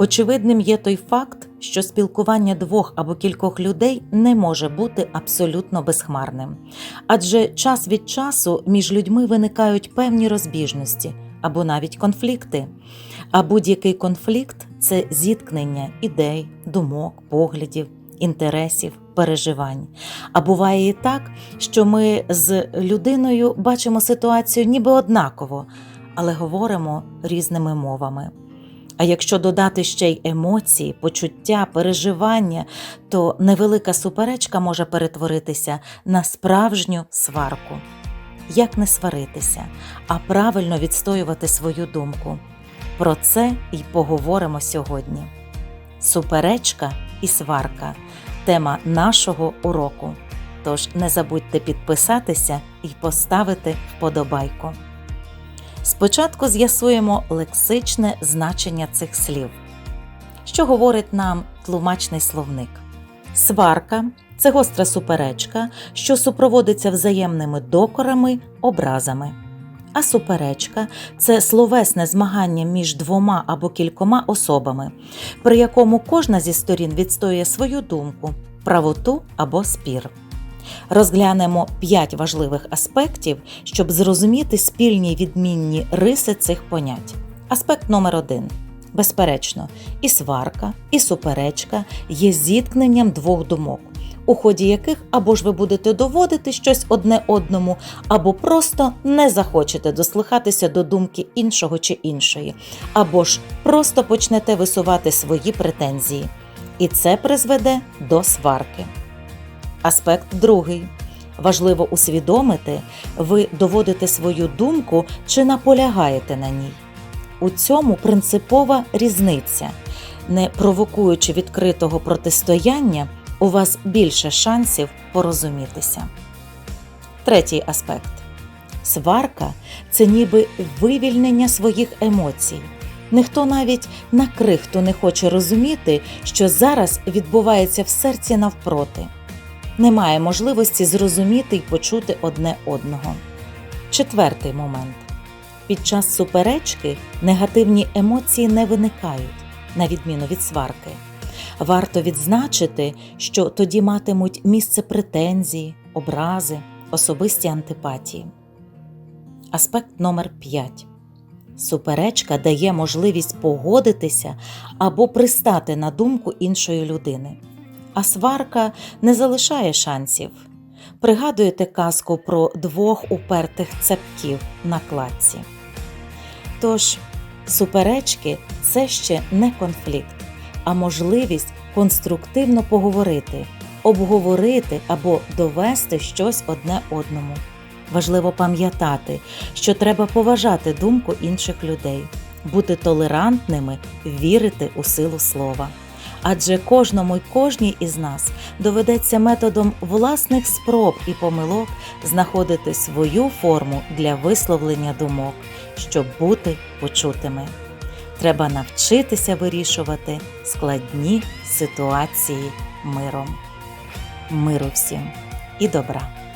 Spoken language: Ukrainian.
Очевидним є той факт, що спілкування двох або кількох людей не може бути абсолютно безхмарним, адже час від часу між людьми виникають певні розбіжності або навіть конфлікти. А будь-який конфлікт це зіткнення ідей, думок, поглядів, інтересів, переживань. А буває і так, що ми з людиною бачимо ситуацію ніби однаково, але говоримо різними мовами. А якщо додати ще й емоції, почуття, переживання, то невелика суперечка може перетворитися на справжню сварку. Як не сваритися, а правильно відстоювати свою думку. Про це й поговоримо сьогодні. Суперечка і сварка тема нашого уроку. Тож не забудьте підписатися і поставити вподобайку. Спочатку з'ясуємо лексичне значення цих слів. Що говорить нам тлумачний словник? Сварка це гостра суперечка, що супроводиться взаємними докорами, образами. А суперечка це словесне змагання між двома або кількома особами, при якому кожна зі сторін відстоює свою думку, правоту або спір. Розглянемо п'ять важливих аспектів, щоб зрозуміти спільні відмінні риси цих понять. Аспект номер один. Безперечно, і сварка, і суперечка є зіткненням двох думок, у ході яких або ж ви будете доводити щось одне одному, або просто не захочете дослухатися до думки іншого чи іншої, або ж просто почнете висувати свої претензії. І це призведе до сварки. Аспект другий. Важливо усвідомити, ви доводите свою думку чи наполягаєте на ній. У цьому принципова різниця. Не провокуючи відкритого протистояння, у вас більше шансів порозумітися. Третій аспект. Сварка це ніби вивільнення своїх емоцій. Ніхто навіть на крихту не хоче розуміти, що зараз відбувається в серці навпроти немає можливості зрозуміти й почути одне одного. Четвертий момент. Під час суперечки негативні емоції не виникають, на відміну від сварки. Варто відзначити, що тоді матимуть місце претензії, образи, особисті антипатії. Аспект номер 5. Суперечка дає можливість погодитися або пристати на думку іншої людини а сварка не залишає шансів. Пригадуєте казку про двох упертих цепків на кладці. Тож, суперечки це ще не конфлікт, а можливість конструктивно поговорити, обговорити або довести щось одне одному. Важливо пам'ятати, що треба поважати думку інших людей, бути толерантними, вірити у силу слова адже кожному й кожній із нас доведеться методом власних спроб і помилок знаходити свою форму для висловлення думок, щоб бути почутими. Треба навчитися вирішувати складні ситуації миром. Миру всім і добра!